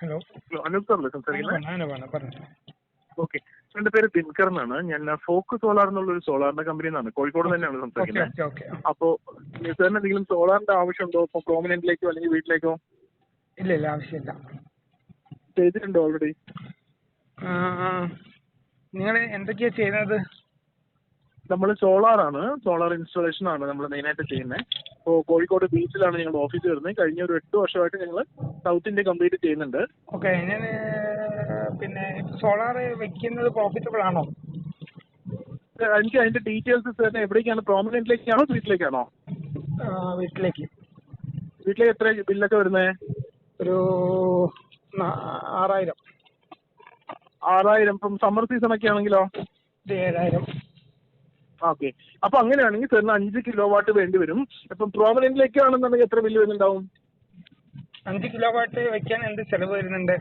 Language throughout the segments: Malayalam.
ഹലോ. ഹലോ അനൂപ് സാറല്ലേ സംസാരിക്കുന്നത്? ഓക്കെ എന്റെ പേര് ദിൻകർ എന്നാണ്. ഞാൻ ഫോക്ക് സോളാർ എന്നുള്ള ഒരു സോളാറിന്റെ കമ്പനി എന്നാണ് കോഴിക്കോട് തന്നെയാണ് സംസാരിക്കുന്നത്. അപ്പോ സാറിന് എന്തെങ്കിലും സോളാറിന്റെ ആവശ്യമുണ്ടോ? ഇപ്പൊ പ്രോമിനന്റിലേക്കോ അല്ലെങ്കിൽ വീട്ടിലേക്കോ? ഇല്ല ഇല്ല ആവശ്യമില്ല. ചെയ്തിട്ടുണ്ടോ ഓൾറെഡി നിങ്ങൾ എന്തൊക്കെയാ ചെയ്യുന്നത്? നമ്മൾ സോളാർ ആണ് സോളാർ ഇൻസ്റ്റാളേഷൻ ആണ് നമ്മൾ മെയിനായിട്ട് ചെയ്യുന്നത്. ഇപ്പോൾ കോഴിക്കോട് ബീച്ചിലാണ് ഞങ്ങളുടെ ഓഫീസ് വരുന്നത്. കഴിഞ്ഞ ഒരു എട്ട് വർഷമായിട്ട് ഞങ്ങൾ സൗത്ത് ഇന്ത്യ കംപ്ലീറ്റ് ചെയ്യുന്നുണ്ട്. ഓക്കെ ഞാൻ പിന്നെ സോളാർ വെക്കുന്നത് പ്രോഫിറ്റബിൾ ആണോ? എനിക്ക് അതിന്റെ ഡീറ്റെയിൽസ് സാറിന് എവിടേക്കാണ്? പ്രോമിനന്റിലേക്കാണോ വീട്ടിലേക്കാണോ? വീട്ടിലേക്ക്. വീട്ടിലേക്ക് എത്ര ബില്ലൊക്കെ വരുന്നത് ഒരു ആറായിരം. ആറായിരം. ഇപ്പം സമ്മർ സീസൺ ഒക്കെ ആണെങ്കിലോ? ഏഴായിരം. ഓക്കെ അപ്പൊ അങ്ങനെയാണെങ്കിൽ സാറിന് അഞ്ച് കിലോ വാട്ട് വേണ്ടി വരും. ഇപ്പം പ്രോമിനന്റിലേക്കാണെന്നുണ്ടെങ്കിൽ എത്ര ബില്ല് വരുന്നുണ്ടാവും? അഞ്ച് കിലോ വാട്ട് വെക്കാൻ എന്ത് ചെലവ് വരുന്നുണ്ട്?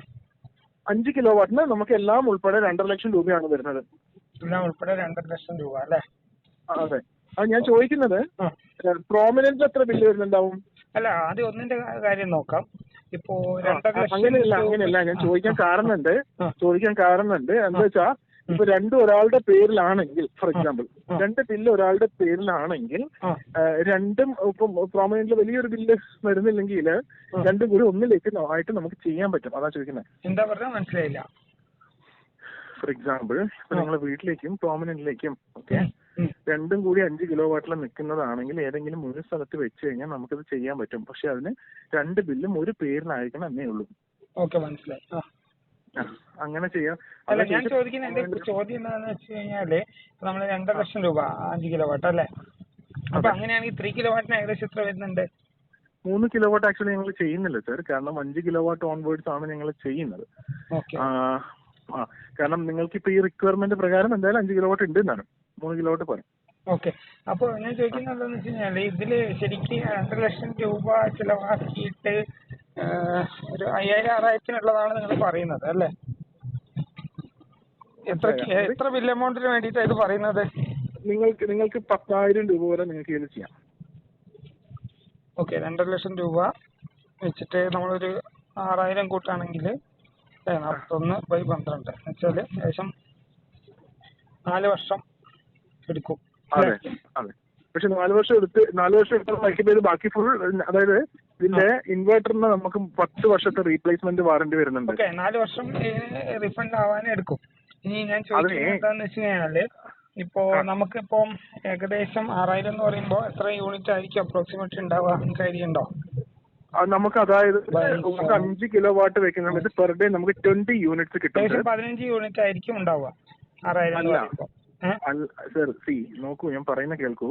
അഞ്ച് കിലോ വാട്ടിന് നമുക്ക് എല്ലാം ഉൾപ്പെടെ രണ്ടര ലക്ഷം രൂപയാണ് വരുന്നത്. എല്ലാം ഉൾപ്പെടെ രണ്ടര ലക്ഷം രൂപ അല്ലേ? അതെ. അത് ഞാൻ ചോദിക്കുന്നത് പ്രോമനന്റ് എത്ര ബില്ല് വരുന്നുണ്ടാവും? അല്ല ആദ്യം ഒന്നിന്റെ കാര്യം നോക്കാം. ഇപ്പോ രണ്ടര ലക്ഷം അങ്ങനെയല്ല. അങ്ങനെയല്ല ഞാൻ ചോദിക്കാൻ കാരണമുണ്ട്. ചോദിക്കാൻ കാരണമുണ്ട്. എന്താ വെച്ചാ ഇപ്പൊ രണ്ടും ഒരാളുടെ പേരിലാണെങ്കിൽ ഫോർ എക്സാമ്പിൾ രണ്ട് ബില്ല് ഒരാളുടെ പേരിലാണെങ്കിൽ രണ്ടും ഇപ്പം പ്രോമിനന്റ് വലിയൊരു ബില്ല് വരുന്നില്ലെങ്കിൽ രണ്ടും കൂടി ഒന്നിലേക്ക് ആയിട്ട് നമുക്ക് ചെയ്യാൻ പറ്റും. അതാ ചോദിക്കുന്നത് എന്താ പറഞ്ഞാൽ മനസ്സിലായില്ല. ഫോർ എക്സാമ്പിൾ ഇപ്പൊ. നിങ്ങളെ വീട്ടിലേക്കും പ്രോമിനന്റിലേക്കും ഓക്കെ രണ്ടും കൂടി അഞ്ച് കിലോ വാട്ടിൽ നിൽക്കുന്നതാണെങ്കിൽ ഏതെങ്കിലും ഒരു സ്ഥലത്ത് വെച്ച് കഴിഞ്ഞാൽ നമുക്കത് ചെയ്യാൻ പറ്റും. പക്ഷെ അതിന് രണ്ട് ബില്ലും ഒരു പേരിലായിരിക്കണം എന്നേ ഉള്ളൂ. ഓക്കെ മനസ്സിലായി. അങ്ങനെ ചെയ്യാം. അല്ല ഞാൻ. ചോദിക്കുന്ന എന്റെ ചോദ്യം എന്താണെന്ന് വെച്ച് കഴിഞ്ഞാൽ നമ്മൾ രണ്ടര ലക്ഷം രൂപ അഞ്ച് കിലോ വാട്ട് അല്ലേ? അപ്പൊ. അങ്ങനെയാണെങ്കിൽ ത്രീ കിലോ വാട്ടിന് ഏകദേശം എത്ര വരുന്നുണ്ട്? മൂന്ന് കിലോ വാട്ട് ആക്ച്വലി ഞങ്ങൾ ചെയ്യുന്നില്ല സാർ കാരണം അഞ്ച് കിലോ വാട്ട് ഓൺവേർഡ്സ് ആണ് ഞങ്ങൾ ചെയ്യുന്നത്. ആ, കാരണം നിങ്ങൾക്ക് ഇപ്പൊ ഈ റിക്വയർമെന്റ് പ്രകാരം എന്തായാലും അഞ്ച് കിലോ വാട്ട് ഉണ്ട് എന്നാണ്. മൂന്ന് കിലോ വാട്ട് പോരെ. ഓക്കെ അപ്പൊ ഞാൻ ചോദിക്കുന്നത് എന്താണെന്ന് വെച്ച് കഴിഞ്ഞാൽ ഇതിൽ ശരിക്കും രണ്ടര ലക്ഷം രൂപ ചിലവാക്കിയിട്ട് ഒരു അയ്യായിരം ആറായിരത്തിനുള്ളതാണ് നിങ്ങൾ പറയുന്നത് അല്ലേ? എത്ര എത്ര ബിൽ എമൗണ്ടിന് വേണ്ടിയിട്ടാണ് ഇത് പറയുന്നത്? നിങ്ങൾക്ക് നിങ്ങൾക്ക് പത്തായിരം രൂപ വരെ നിങ്ങൾക്ക് ഇത് ചെയ്യാം. ഓക്കെ രണ്ടര ലക്ഷം രൂപ വെച്ചിട്ട് നമ്മളൊരു ആറായിരം കൂട്ടാണെങ്കിൽ നാൽപ്പത്തൊന്ന് ബൈ പന്ത്രണ്ട്. എന്നുവെച്ചാൽ ഏകദേശം നാല് വർഷം എടുക്കും. അതെ അതെ. പക്ഷെ നാല് വർഷം എടുത്ത് നാല് വർഷം എടുത്ത് ബാക്കി ഫുൾ അതായത് ഇതിന്റെ ഇൻവേർട്ടറിന് നമുക്ക് പത്ത് വർഷത്തെ റീപ്ലേസ്മെന്റ് വാറന്റി വരുന്നുണ്ട്. ഓക്കെ നാല് വർഷം റീഫണ്ട് ആവാനേ എടുക്കും. ഇനി ഞാൻ ചോദിക്കുന്നത് എന്താന്ന് വെച്ച് കഴിഞ്ഞാൽ ഇപ്പോ നമുക്കിപ്പം ഏകദേശം ആറായിരം എന്ന് പറയുമ്പോൾ എത്ര യൂണിറ്റ് ആയിരിക്കും അപ്രോക്സിമേറ്റ് ഉണ്ടാവുക? നിങ്ങൾക്ക് ഐഡിയ ഉണ്ടോ? നമുക്ക് അതായത് നമുക്ക് അഞ്ച് കിലോ വാട്ട് വെക്കുന്ന പെർ ഡേ നമുക്ക് ട്വന്റി യൂണിറ്റ്സ് കിട്ടും. പതിനഞ്ച് യൂണിറ്റ് ആയിരിക്കും ഉണ്ടാവുക. ആറായിരം സർ സി നോക്കൂ ഞാൻ പറയുന്ന കേൾക്കൂ.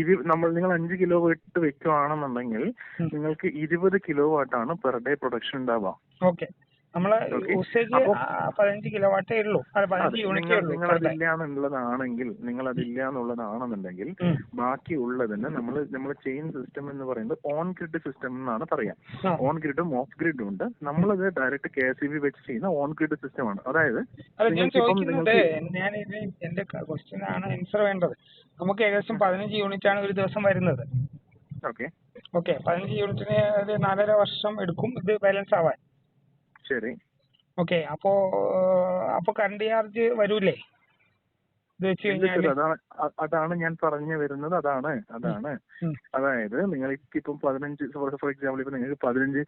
ഇത് നമ്മൾ നിങ്ങൾ അഞ്ച് കിലോ വാട്ട് വെക്കുവാണെന്നുണ്ടെങ്കിൽ. നിങ്ങൾക്ക് ഇരുപത് കിലോ വാട്ടാണ് പെർ ഡേ പ്രൊഡക്ഷൻ ഉണ്ടാവുക ഓക്കെ നമ്മളെ. യൂസേജ് പതിനഞ്ച് കിലോ വാട്ടേ ഉള്ളൂ പതിനഞ്ച് യൂണിറ്റേ നിങ്ങൾ ഉള്ളൂ എന്നുള്ളതാണെങ്കിൽ നിങ്ങൾ അതില്ല എന്നുള്ളതാണെന്നുണ്ടെങ്കിൽ. ബാക്കി ഉള്ളതിന് നമ്മൾ നമ്മൾ ചെയിൻ സിസ്റ്റം എന്ന് പറയുന്നത് ഓൺ ഗ്രിഡ് സിസ്റ്റം എന്നാണ് പറയാം. ഓൺ ഗ്രിഡും ഓഫ് ഗ്രിഡും ഉണ്ട്. നമ്മളത് ഡയറക്റ്റ് കെ എസ് ബി വെച്ച് ചെയ്യുന്ന ഓൺ ഗ്രിഡ് സിസ്റ്റം ആണ് അതായത് ഞാൻ എന്റെ ക്വസ്റ്റ്യൻ ആണ് ആൻസർ വേണ്ടത്. നമുക്ക് ഏകദേശം പതിനഞ്ച് യൂണിറ്റ് ആണ് ഒരു ദിവസം വരുന്നത്. ഓക്കെ. ഓക്കെ പതിനഞ്ച് യൂണിറ്റിന് ഒരു നാലര വർഷം എടുക്കും. ഇത് ബാലൻസ് ആവാൻ. ശരി. ഓക്കെ. അപ്പോ അപ്പൊ കറണ്ട് ചാർജ് വരൂലേ ഇത് വെച്ച് ഇല്ല കഴിഞ്ഞാൽ sir, അതാണ് ഞാൻ പറഞ്ഞു വരുന്നത്. അതാണ് അതാണ്. അതായത് നിങ്ങൾക്ക് ഇപ്പം പതിനഞ്ച് ഫോർ എക്സാമ്പിൾ ഇപ്പൊ നിങ്ങൾക്ക് പതിനഞ്ച്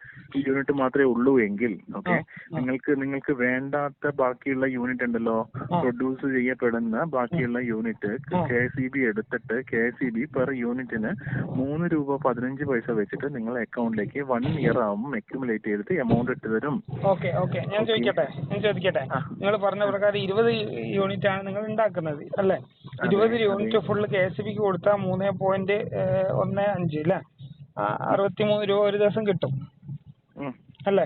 യൂണിറ്റ് മാത്രമേ ഉള്ളൂ എങ്കിൽ ഓക്കെ. നിങ്ങൾക്ക് നിങ്ങൾക്ക് വേണ്ടാത്ത ബാക്കിയുള്ള യൂണിറ്റ് ഉണ്ടല്ലോ. പ്രൊഡ്യൂസ് ചെയ്യപ്പെടുന്ന ബാക്കിയുള്ള യൂണിറ്റ്. കെ സി ബി എടുത്തിട്ട് കെ സി ബി പെർ യൂണിറ്റിന് മൂന്ന് രൂപ പതിനഞ്ച് പൈസ വെച്ചിട്ട് നിങ്ങളെ അക്കൗണ്ടിലേക്ക് വൺ ഇയർ ആവുമ്പോൾ അക്യുമുലേറ്റ് ചെയ്തിട്ട് എമൗണ്ട് ഇട്ട് തരും. Okay okay. ഞാൻ ചോദിക്കട്ടെ? ഞാൻ ചോദിക്കട്ടെ? നിങ്ങൾ പറഞ്ഞ പ്രകാരം ഇരുപത് യൂണിറ്റ് ആണ് നിങ്ങൾ ഉണ്ടാക്കുന്നത്. അല്ലേ? ഇരുപത്. യൂണിറ്റ് ഫുള്ള് കെ എസ് ബിക്ക് കൊടുത്താൽ മൂന്ന് പോയിന്റ് ഒന്ന് അഞ്ച് അല്ലേ അറുപത്തി മൂന്ന് രൂപ ഒരു ദിവസം കിട്ടും. അല്ലെ അല്ലേ?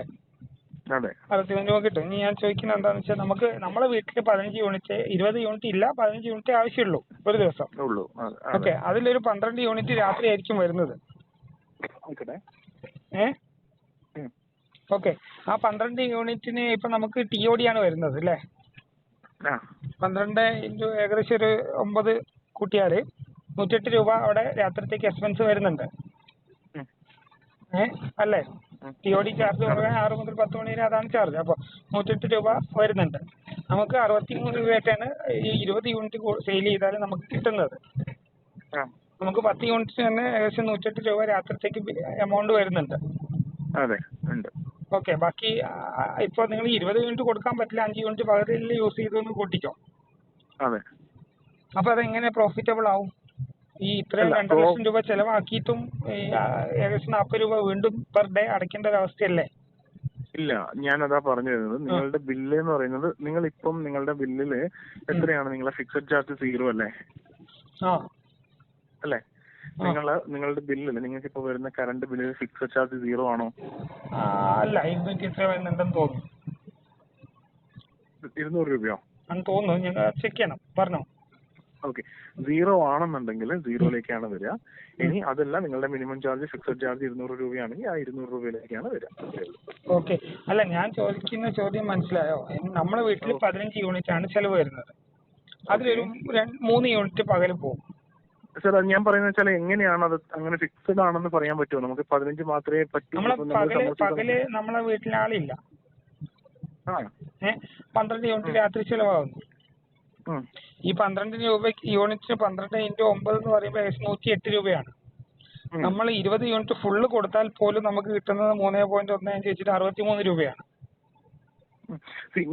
അതെ. അറുപത്തി മൂന്ന് രൂപ കിട്ടും. ഇനി ഞാൻ ചോദിക്കുന്നത് എന്താണെന്ന് വെച്ചാൽ നമുക്ക് നമ്മളെ വീട്ടിൽ പതിനഞ്ച് യൂണിറ്റ് ഇരുപത് യൂണിറ്റ് ഇല്ല പതിനഞ്ച് യൂണിറ്റ് ആവശ്യമുള്ളൂ ഒരു ദിവസം. ഓക്കെ അതെ. അതിലൊരു പന്ത്രണ്ട് യൂണിറ്റ് രാത്രി ആയിരിക്കും വരുന്നത്. ഏ? ഓക്കെ. ആ പന്ത്രണ്ട് യൂണിറ്റിന് ഇപ്പൊ നമുക്ക് ടി ഒ ഡി ആണ് വരുന്നത് അല്ലേ? ആ. പന്ത്രണ്ട് ഇന്റു ഏകദേശം ഒരു ഒമ്പത് കൂട്ടിയാൽ നൂറ്റെട്ട് രൂപ അവിടെ രാത്രിത്തേക്ക് എക്സ്പെൻസ് വരുന്നുണ്ട്. ഏ? അല്ലേ? ടി ഒ ഡി ചാർജ് പറഞ്ഞാൽ ആറ് മുതൽ പത്ത് മണി വരെ അതാണ് ചാർജ് അപ്പോൾ നൂറ്റെട്ട് രൂപ വരുന്നുണ്ട്. നമുക്ക് അറുപത്തി മൂന്ന് രൂപയായിട്ടാണ് ഈ ഇരുപത് യൂണിറ്റ് സെയിൽ ചെയ്താൽ നമുക്ക് കിട്ടുന്നത്. നമുക്ക് പത്ത് യൂണിറ്റ് തന്നെ ഏകദേശം നൂറ്റെട്ട് രൂപ രാത്രിത്തേക്ക് എമൗണ്ട് വരുന്നുണ്ട്. അതെ ഉണ്ട്. ഓക്കെ ബാക്കി ഇപ്പോൾ നിങ്ങൾ ഇരുപത് യൂണിറ്റ് കൊടുക്കാൻ പറ്റില്ല അഞ്ച് യൂണിറ്റ് പകുതിയിൽ യൂസ് ചെയ്തൊന്ന് കൂട്ടിക്കോ. അതെ. അപ്പോൾ അതെങ്ങനെ പ്രോഫിറ്റബിൾ ആവും? ഈ ഇത്രയും രണ്ടര ലക്ഷം രൂപ ചെലവാക്കിയിട്ടും ഏകദേശം നാൽപ്പത് രൂപ വീണ്ടും പെർ ഡേ അടയ്ക്കേണ്ട ഒരു അവസ്ഥയല്ലേ? ഞാൻ ഞാനതാ പറഞ്ഞു തരുന്നത് നിങ്ങളുടെ ബില്ല് എന്ന് പറയുന്നത് നിങ്ങൾ ഇപ്പം നിങ്ങളുടെ ബില്ലിൽ എത്രയാണ് നിങ്ങളുടെ ഫിക്സഡ് ചാർജ് സീറോ അല്ലേ? അല്ലേ? നിങ്ങൾ നിങ്ങളുടെ ബില്ലിൽ നിങ്ങൾക്ക് ഇപ്പൊ വരുന്ന കറണ്ട് ബില്ലിൽ ഫിക്സഡ് ചാർജ് സീറോ ആണോ? അല്ല. ഇരുന്നൂറ്റി എത്ര വരുന്നുണ്ടെന്ന് തോന്നുന്നു. ഇരുന്നൂറ് രൂപയോ? എന്ന് തോന്നുന്നു. ഞങ്ങൾ ചെക്ക് ചെയ്യണം. പറഞ്ഞോ. ഓക്കെ. സീറോ ആണെന്നുണ്ടെങ്കിൽ സീറോയിലേക്കാണ് വരിക. ഇനി അതല്ല നിങ്ങളുടെ മിനിമം ചാർജ് ഫിക്സഡ് ചാർജ് ഇരുന്നൂറ് രൂപയാണെങ്കിൽ ആ ഇരുന്നൂറ് രൂപയിലേക്കാണ് വരിക. ഓക്കെ. അല്ല ഞാൻ ചോദിക്കുന്ന ചോദ്യം മനസ്സിലായോ? നമ്മുടെ വീട്ടിൽ പതിനഞ്ച് യൂണിറ്റ് ആണ് ചെലവ് വരുന്നത്. അതിലൊരു മൂന്ന് യൂണിറ്റ് പകൽ പോകും. സാർ അത് ഞാൻ പറയുന്നത് വെച്ചാൽ എങ്ങനെയാണ് അത് അങ്ങനെ ഫിക്സഡ് ആണെന്ന് പറയാൻ പറ്റുമോ? നമുക്ക് പതിനഞ്ച് മാത്രമേ പറ്റൂ. പകൽ നമ്മളെ ആളില്ല. പന്ത്രണ്ട് യൂണിറ്റ് രാത്രി ചെലവാകുന്നു ഈ പന്ത്രണ്ട് രൂപ യൂണിറ്റ് പന്ത്രണ്ട് ഇന്റു ഒമ്പത് എന്ന് പറയുമ്പോൾ ഏകദേശം നൂറ്റി എട്ട് രൂപയാണ് നമ്മൾ ഇരുപത് യൂണിറ്റ് ഫുള്ള് കൊടുത്താൽ പോലും നമുക്ക് കിട്ടുന്നത് മൂന്ന് പോയിന്റ് ഒന്ന് അഞ്ച് വെച്ചിട്ട് അറുപത്തി മൂന്ന് രൂപയാണ്.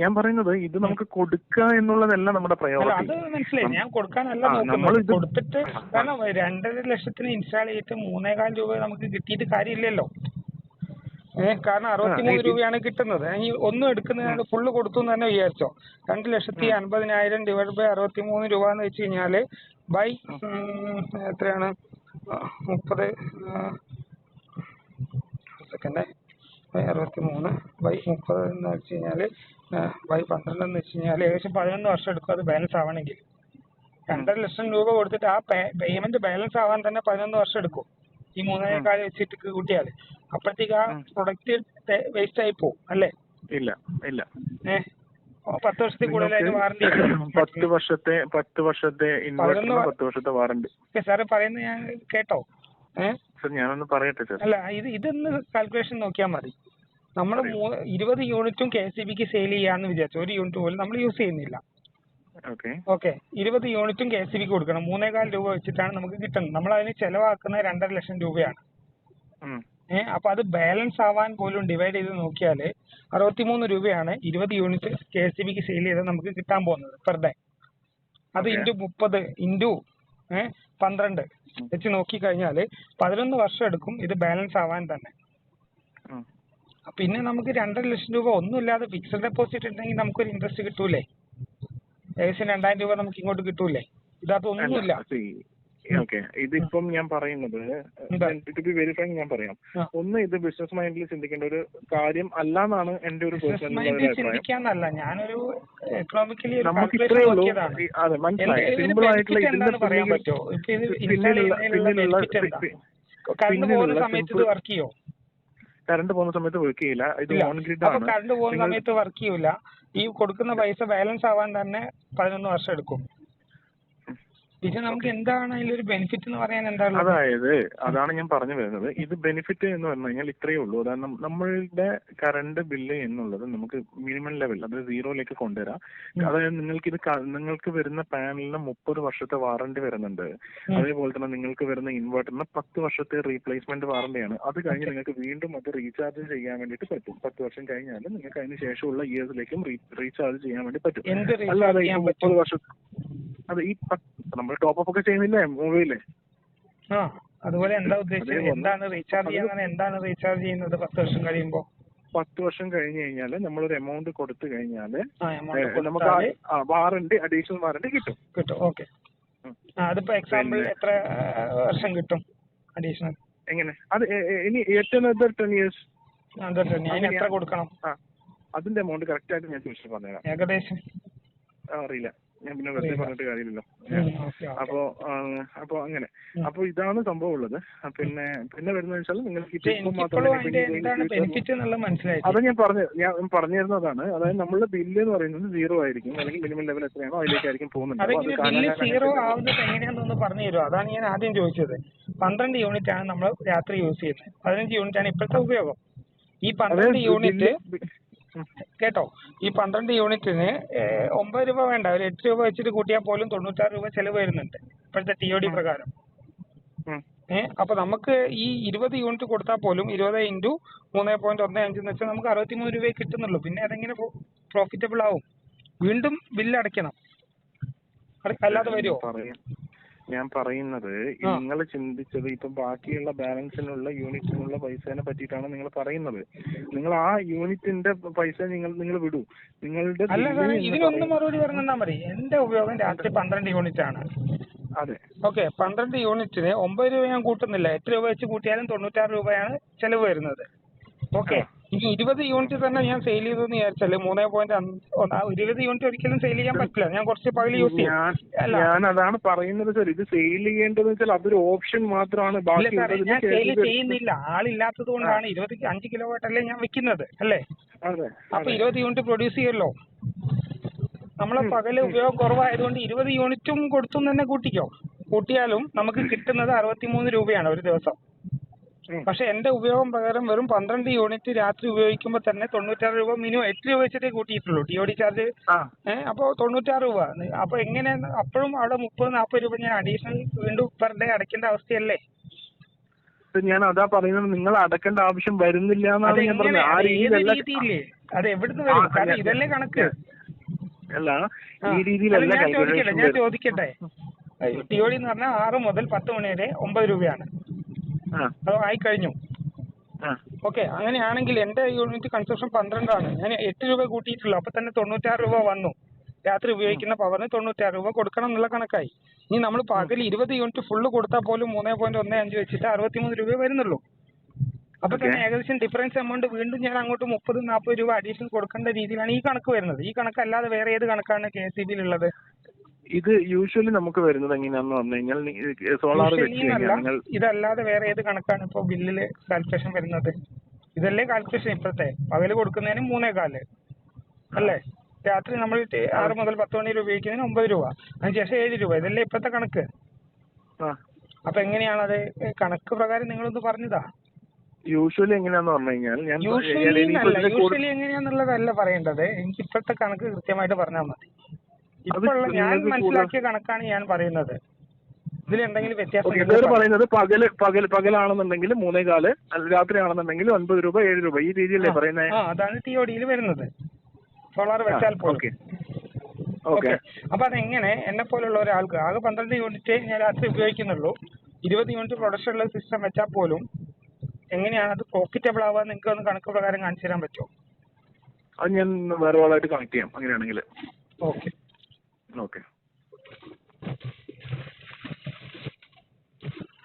ഞാൻ പറയുന്നത് ഇത് നമുക്ക് കൊടുക്കുക എന്നുള്ളതല്ല നമ്മുടെ പ്രയോറിറ്റി അത് മനസ്സിലായി. ഞാൻ കൊടുക്കാനല്ല നോക്കുന്നത്. കൊടുത്തിട്ട് കാരണം രണ്ടര ലക്ഷത്തിന് ഇൻസ്റ്റാൾ ചെയ്തിട്ട് മൂന്നേകാൽ രൂപ നമുക്ക് കിട്ടിയിട്ട് കാര്യമില്ലല്ലോ. ഏഹ് കാരണം അറുപത്തിമൂന്ന് രൂപയാണ് കിട്ടുന്നത്. ഈ ഒന്നും എടുക്കുന്ന ഫുള്ള് കൊടുത്തു എന്ന് തന്നെ വിചാരിച്ചോ. രണ്ട് ലക്ഷത്തി അൻപതിനായിരം ഡിവൈഡ് ബൈ അറുപത്തിമൂന്ന് രൂപ എന്ന് വെച്ച് കഴിഞ്ഞാൽ ബൈ എത്രയാണ്? മുപ്പത് സെക്കൻഡ് ബൈ അറുപത്തി മൂന്ന് ബൈ മുപ്പത് എന്ന് വെച്ച് കഴിഞ്ഞാൽ ബൈ പന്ത്രണ്ട് എന്ന് വെച്ച് കഴിഞ്ഞാൽ ഏകദേശം പതിനൊന്ന് വർഷം എടുക്കും അത് ബാലൻസ് ആവണമെങ്കിൽ രണ്ടര ലക്ഷം രൂപ കൊടുത്തിട്ട് ആ പേയ്മെന്റ് ബാലൻസ് ആവാൻ തന്നെ പതിനൊന്ന് വർഷം എടുക്കും. ഈ മൂന്നേകാൽ വെച്ചിട്ട് കൂട്ടിയാൽ അപ്പോഴത്തേക്ക് ആ പ്രൊഡക്റ്റ് വേസ്റ്റ് ആയി പോകും അല്ലേ? ഇല്ല ഇല്ല. ഏഹ് പത്ത് വർഷത്തിൽ കൂടുതലായിട്ട് വാറണ്ടി പത്ത് വർഷത്തെ പത്ത് വർഷത്തെ ഇൻവെർട്ടറിന് പത്ത് വർഷത്തെ വാറണ്ടി സാറ് പറയുന്നത് ഞാൻ കേട്ടോ. സർ ഞാനൊന്ന് പറയട്ടെ സർ. അല്ല ഇത് ഇതൊന്ന് കാൽക്കുലേഷൻ നോക്കിയാൽ മതി. നമ്മൾ ഇരുപത് യൂണിറ്റും കെ എസ് ബിക്ക് സെയിൽ ചെയ്യാന്ന് വിചാരിച്ചു. ഒരു യൂണിറ്റ് പോലും നമ്മൾ യൂസ് ചെയ്യുന്നില്ല. ഓക്കെ. ഇരുപത് യൂണിറ്റും കെ എസ് ബിക്ക് കൊടുക്കണം. മൂന്നേകാൽ രൂപ വെച്ചിട്ടാണ് നമുക്ക് കിട്ടുന്നത്. നമ്മൾ അതിന് ചെലവാക്കുന്ന രണ്ടര ലക്ഷം രൂപയാണ്. ഏഹ് അപ്പൊ അത് ബാലൻസ് ആവാൻ പോലും ഡിവൈഡ് ചെയ്ത് നോക്കിയാൽ അറുപത്തിമൂന്ന് രൂപയാണ് ഇരുപത് യൂണിറ്റ് കെ എസ് ബിക്ക് സെയിൽ ചെയ്താൽ നമുക്ക് കിട്ടാൻ പോകുന്നത് പെർ ഡേ അത്. ഇന്റു മുപ്പത് ഇന്റു ഏഹ് പന്ത്രണ്ട്. വെച്ച് നോക്കി കഴിഞ്ഞാൽ പതിനൊന്ന് വർഷം എടുക്കും ഇത് ബാലൻസ് ആവാൻ തന്നെ. പിന്നെ നമുക്ക് രണ്ടര ലക്ഷം രൂപ ഒന്നുമില്ലാതെ ഫിക്സഡ് ഡെപ്പോസിറ്റ് ഉണ്ടെങ്കിൽ നമുക്കൊരു ഇൻട്രസ്റ്റ് കിട്ടൂലേ? ഏകദേശം രണ്ടായിരം രൂപ നമുക്ക് ഇങ്ങോട്ട് കിട്ടൂലേ? ഇതിനകത്ത് ഒന്നുമില്ല. ഓക്കെ. ഇതിപ്പം ഞാൻ പറയുന്നത്? ടു ബി വെരിഫൈ ഞാൻ പറയാം. ഒന്ന് ഇത് ബിസിനസ് മൈൻഡിൽ ചിന്തിക്കേണ്ട ഒരു കാര്യം അല്ല എന്നാണ് എന്റെ ഒരു പേഴ്സണൽ അഭിപ്രായം നമുക്ക് ഇത്രയേ ഇത്രേ ഉള്ളൂ അതെ മനസ്സിലായി? സിമ്പിൾ ആയിട്ടുള്ള ഇതിന്റെ പിന്നിലുള്ള പിന്നിലുള്ള പിന്നിലുള്ള സമയത്ത് വർക്ക് ചെയ്യോ? കറണ്ട് പോകുന്ന സമയത്ത് വർക്ക് ചെയ്യില്ല. ഇത് ഓൺ ഗ്രിഡ് ആണ്. കറണ്ട് പോകുന്ന സമയത്ത് വർക്ക് ചെയ്യൂല. ഈ കൊടുക്കുന്ന പൈസ ബാലൻസ് ആവാൻ തന്നെ പതിനൊന്ന് വർഷം എടുക്കും. പിന്നെ നമുക്ക് എന്താണ് അതിലൊരു ബെനിഫിറ്റ് എന്ന് പറയാൻ എന്താണ് അതായത് അതാണ് ഞാൻ പറഞ്ഞു വരുന്നത്. ഇത് ബെനിഫിറ്റ് എന്ന് പറഞ്ഞു കഴിഞ്ഞാൽ ഇത്രയേ ഉള്ളൂ. അതായത് നമ്മളുടെ കറണ്ട് ബില്ല് എന്നുള്ളത് നമുക്ക് മിനിമം ലെവൽ അത് സീറോയിലേക്ക് കൊണ്ടുവരാം. അതായത് നിങ്ങൾക്ക് ഇത് നിങ്ങൾക്ക് വരുന്ന പാനലിന് മുപ്പത് വർഷത്തെ വാറണ്ടി വരുന്നുണ്ട്. അതേപോലെ തന്നെ നിങ്ങൾക്ക് വരുന്ന ഇൻവെർട്ടറിന് പത്ത് വർഷത്തെ റീപ്ലേസ്മെന്റ് വാറണ്ടിയാണ് അത് കഴിഞ്ഞ് നിങ്ങൾക്ക് വീണ്ടും അത് റീചാർജ് ചെയ്യാൻ വേണ്ടിയിട്ട് പറ്റും. പത്ത് വർഷം കഴിഞ്ഞാൽ നിങ്ങൾക്ക് അതിന് ശേഷമുള്ള ഇയേഴ്സിലേക്കും റീചാർജ് ചെയ്യാൻ വേണ്ടി പറ്റും. അല്ലാതെ മുപ്പത് വർഷം അത് ഈ നമ്മൾ ടോപ്പ് അപ്പ് ഒക്കെ ചെയ്യുന്നില്ലേ മൊബൈലിൽ ആ അതുപോലെ എന്താ ഉദ്ദേശിച്ചത്? എന്താണ് റീചാർജ് ചെയ്യുന്നത്? എന്താണ് റീചാർജ് ചെയ്യുന്നത് പത്ത് വർഷം കഴിയുമ്പോ? പത്ത് വർഷം കഴിഞ്ഞു കഴിഞ്ഞാൽ നമ്മളൊരു എമൗണ്ട് കൊടുത്തു കഴിഞ്ഞാൽ നമുക്ക് ആ വാറണ്ടി അഡീഷണൽ വാറണ്ടി കിട്ടും. കിട്ടും ഓക്കെ അതിപ്പോ എക്സാമ്പിൾ എത്ര വർഷം കിട്ടും അഡീഷണൽ എങ്ങനെ? അത് ഇനി ഏറ്റവും ടെൻ ഇയേഴ്സ് എത്ര കൊടുക്കണം? അതിന്റെ എമൗണ്ട് കറക്റ്റ് ആയിട്ട് ഞാൻ ചോദിച്ചിട്ട് പറഞ്ഞുതരാം. ഏകദേശം? അറിയില്ല. ഞാൻ പിന്നെ വെറുതെ പറഞ്ഞിട്ട് കാര്യമില്ലല്ലോ. അപ്പോ അപ്പോ അങ്ങനെ. അപ്പോ ഇതാണ് സംഭവം ഉള്ളത്. പിന്നെ പിന്നെ വരുന്നത് വെച്ചാൽ നിങ്ങൾക്ക് അത് ഞാൻ പറഞ്ഞു ഞാൻ പറഞ്ഞു തരുന്നതാണ് അതായത് നമ്മളുടെ ബില്ല് എന്ന് പറയുന്നത് സീറോ ആയിരിക്കും. അല്ലെങ്കിൽ മിനിമം ലെവൽ എത്രയാണോ അതിലേക്കായിരിക്കും പോകുന്നത്. സീറോ ആവുന്നത് എങ്ങനെയാണെന്നൊന്ന് പറഞ്ഞു തരുമോ? അതാണ് ഞാൻ ആദ്യം ചോദിച്ചത്. പന്ത്രണ്ട് യൂണിറ്റ് ആണ് നമ്മൾ രാത്രി യൂസ് ചെയ്യുന്നത്. പതിനഞ്ച് യൂണിറ്റ് ആണ് ഇപ്പോഴത്തെ ഉപയോഗം. ഈ പന്ത്രണ്ട് യൂണിറ്റ്. കേട്ടോ? ഈ പന്ത്രണ്ട് യൂണിറ്റിന് ഒമ്പത് രൂപ വേണ്ട. ഒരു എട്ട് രൂപ വെച്ചിട്ട് കൂട്ടിയാൽ പോലും തൊണ്ണൂറ്റാറ് രൂപ ചെലവ് വരുന്നുണ്ട്. ഇപ്പോഴത്തെ ടി ഒ ഡി പ്രകാരം. ഏഹ് അപ്പൊ നമുക്ക് ഈ ഇരുപത് യൂണിറ്റ് കൊടുത്താൽ പോലും ഇരുപത് ഇന്റു മൂന്ന് പോയിന്റ് ഒന്ന് അഞ്ച് എന്ന് വെച്ചാൽ നമുക്ക് അറുപത്തിമൂന്ന് രൂപയെ കിട്ടുന്നുള്ളൂ. പിന്നെ അതെങ്ങനെ പ്രോഫിറ്റബിൾ ആവും? വീണ്ടും ബില്ല് അടയ്ക്കണം. അട- അല്ലാതെ വരുമോ ഞാൻ പറയുന്നത് നിങ്ങൾ ചിന്തിച്ചത് ഇപ്പൊ ബാക്കിയുള്ള ബാലൻസിനുള്ള യൂണിറ്റിനുള്ള പൈസേനെ പറ്റിയിട്ടാണ് നിങ്ങൾ പറയുന്നത്. നിങ്ങൾ ആ യൂണിറ്റിന്റെ പൈസ നിങ്ങൾ നിങ്ങൾ വിടൂ. നിങ്ങളുടെ അല്ല സാറേ ഇതിനൊന്നും മറുപടി പറഞ്ഞാൽ മതി എന്റെ ഉപയോഗം രാത്രി പന്ത്രണ്ട് യൂണിറ്റ് ആണ് അതെ. ഓക്കെ പന്ത്രണ്ട് യൂണിറ്റിന് ഒമ്പത് രൂപ ഞാൻ കൂട്ടുന്നില്ല. എട്ട് രൂപ വെച്ച് കൂട്ടിയാലും തൊണ്ണൂറ്റാറ് രൂപയാണ് ചെലവ് വരുന്നത്. ഓക്കെ. ഇനി ഇരുപത് യൂണിറ്റ് തന്നെ ഞാൻ സെയിൽ ചെയ്തു എന്ന് വിചാരിച്ചാൽ മൂന്നേ പോയിന്റ് ഇരുപത് യൂണിറ്റ് ഒരിക്കലും സെയിൽ ചെയ്യാൻ പറ്റില്ല. ഞാൻ കുറച്ച് പകൽ യൂസ് ചെയ്യും. ഞാൻ അതാണ് പറയുന്നത് സാർ ഇത് സെയിൽ ചെയ്യേണ്ടത് വെച്ചാൽ അതൊരു ഓപ്ഷൻ മാത്രമാണ്. ഞാൻ സെയിൽ ചെയ്യുന്നില്ല. ആളില്ലാത്തത് കൊണ്ടാണ് ഇരുപത് അഞ്ച് കിലോ വാട്ടല്ലേ ഞാൻ വെക്കുന്നത്. അല്ലേ? അപ്പൊ ഇരുപത് യൂണിറ്റ് പ്രൊഡ്യൂസ് ചെയ്യല്ലോ നമ്മളെ പകൽ ഉപയോഗം കുറവായതുകൊണ്ട് ഇരുപത് യൂണിറ്റും കൊടുത്തു തന്നെ കൂട്ടിക്കോ. കൂട്ടിയാലും നമുക്ക് കിട്ടുന്നത് അറുപത്തിമൂന്ന് രൂപയാണ് ഒരു ദിവസം. പക്ഷെ എന്റെ ഉപയോഗം പ്രകാരം വെറും പന്ത്രണ്ട് യൂണിറ്റ് രാത്രി ഉപയോഗിക്കുമ്പോൾ തന്നെ തൊണ്ണൂറ്റാറ് രൂപ മിനിമം എട്ട് രൂപ വെച്ചിട്ടേ കൂട്ടിയിട്ടുള്ളൂ ടി ഒ ഡി ചാർജ് ഏഹ് അപ്പോൾ തൊണ്ണൂറ്റാറ് രൂപ. അപ്പൊ എങ്ങനെ അപ്പോഴും അവിടെ മുപ്പത് നാൽപ്പത് രൂപ ഞാൻ അഡീഷണൽ വീണ്ടും പെർ ഡേ അടയ്ക്കേണ്ട അവസ്ഥയല്ലേ? ഞാൻ അതാ പറയുന്നത് നിങ്ങൾ അടക്കേണ്ട ആവശ്യം വരുന്നില്ല എന്നാണ് ഞാൻ പറഞ്ഞത്. ആ രീതിയിലല്ല രീതിയില്ലേ അത് എവിടുന്ന് വരും? കാരണം ഇതല്ലേ കണക്ക്. അല്ല ഈ രീതിയിലല്ല ഞാൻ ചോദിക്കട്ടെ ടി ഒ ഡി എന്ന് പറഞ്ഞാൽ ആറ് മുതൽ പത്ത് മണി വരെ ഒമ്പത് രൂപയാണ്. അത് ആയി കഴിഞ്ഞു ഓക്കെ അങ്ങനെയാണെങ്കിൽ എന്റെ യൂണിറ്റ് കൺസപ്ഷൻ പന്ത്രണ്ടാണ്. ഞാൻ എട്ട് രൂപ കൂട്ടിയിട്ടുള്ളൂ. അപ്പൊ തന്നെ തൊണ്ണൂറ്റാറ് രൂപ വന്നു. രാത്രി ഉപയോഗിക്കുന്ന പവറിന് തൊണ്ണൂറ്റാറ് രൂപ കൊടുക്കണം എന്നുള്ള കണക്കായി. ഇനി നമ്മൾ പകൽ ഇരുപത് യൂണിറ്റ് ഫുള്ള് കൊടുത്താൽ പോലും മൂന്നേ പോയിന്റ് ഒന്ന് അഞ്ച് വെച്ചിട്ട് അറുപത്തിമൂന്ന് രൂപ വരുന്നുള്ളൂ. അപ്പൊ തന്നെ ഏകദേശം ഡിഫറൻസ് എമൗണ്ട് വീണ്ടും ഞാൻ അങ്ങോട്ട് മുപ്പത് നാൽപ്പത് രൂപ അഡീഷണൽ കൊടുക്കേണ്ട രീതിയിലാണ് ഈ കണക്ക് വരുന്നത്. ഈ കണക്ക് അല്ലാതെ വേറെ ഏത് കണക്കാണ് കെ എസ് ഉള്ളത് ഇത് യൂഷ്വലി നമുക്ക് വരുന്നത് എങ്ങനെയാന്ന് പറഞ്ഞു കഴിഞ്ഞാൽ സോളാർ വെച്ച് കഴിഞ്ഞാൽ നിങ്ങൾ ഇതല്ലാതെ വേറെ ഏത് കണക്കാണ് ഇപ്പൊ ബില്ലിൽ കാൽക്കുലേഷൻ വരുന്നത്? ഇതല്ലേ കാൽക്കുലേഷൻ ഇപ്പോഴത്തെ? പകൽ കൊടുക്കുന്നതിന് മൂന്നേ കാൽ. അല്ലേ? രാത്രി നമ്മൾ ആറ് മുതൽ പത്ത് മണി വരെ ഉപയോഗിക്കുന്നതിന് ഒമ്പത് രൂപ. അതിനുശേഷം ഏഴ് രൂപ. ഇതല്ലേ ഇപ്പോഴത്തെ കണക്ക്? ആ. അപ്പൊ എങ്ങനെയാണ് അത്? കണക്ക് പ്രകാരം നിങ്ങളൊന്ന് പറഞ്ഞതാ. യൂഷ്വലി എങ്ങനെയാന്ന് പറഞ്ഞു കഴിഞ്ഞാൽ ഞാൻ യൂഷ്വലി എങ്ങനെയാന്നുള്ളതല്ല പറയേണ്ടത്. എനിക്ക് ഇപ്പോഴത്തെ കണക്ക് കൃത്യമായിട്ട് പറഞ്ഞാൽ മതി. ഇപ്പോഴുള്ള ഞാൻ മനസ്സിലാക്കിയ കണക്കാണ് ഞാൻ പറയുന്നത്. ഇതിൽ എന്തെങ്കിലും വ്യത്യാസം. പറയുന്നത് പകൽ പകൽ പകലാണെന്നുണ്ടെങ്കിൽ മൂന്നേ കാൽ അല്ല, രാത്രി ആണെന്നുണ്ടെങ്കിൽ ഒൻപത് രൂപ ഏഴ് രൂപ ഈ രീതിയല്ലേ പറയുന്നത് അതാണ് ടി ഒ ഡിയിൽ വരുന്നത്. സോളാർ വെച്ചാൽ ഓക്കെ. ഓക്കെ. അപ്പൊ അതെങ്ങനെ എന്നെ പോലുള്ള ഒരാൾക്ക് ആകെ പന്ത്രണ്ട് യൂണിറ്റ് ഞാൻ രാത്രി ഉപയോഗിക്കുന്നുള്ളൂ. ഇരുപത് യൂണിറ്റ് പ്രൊഡക്ഷൻ ഉള്ള സിസ്റ്റം വെച്ചാൽ പോലും എങ്ങനെയാണ് അത് പ്രോഫിറ്റബിൾ ആവാൻ നിങ്ങൾക്ക് ഒന്ന് കണക്ക് പ്രകാരം കാണിച്ചു തരാൻ പറ്റുമോ? അത് ഞാൻ വേറെ ആളായിട്ട് കണക്ട് ചെയ്യാം അങ്ങനെയാണെങ്കിൽ. ഓക്കെ. Okay.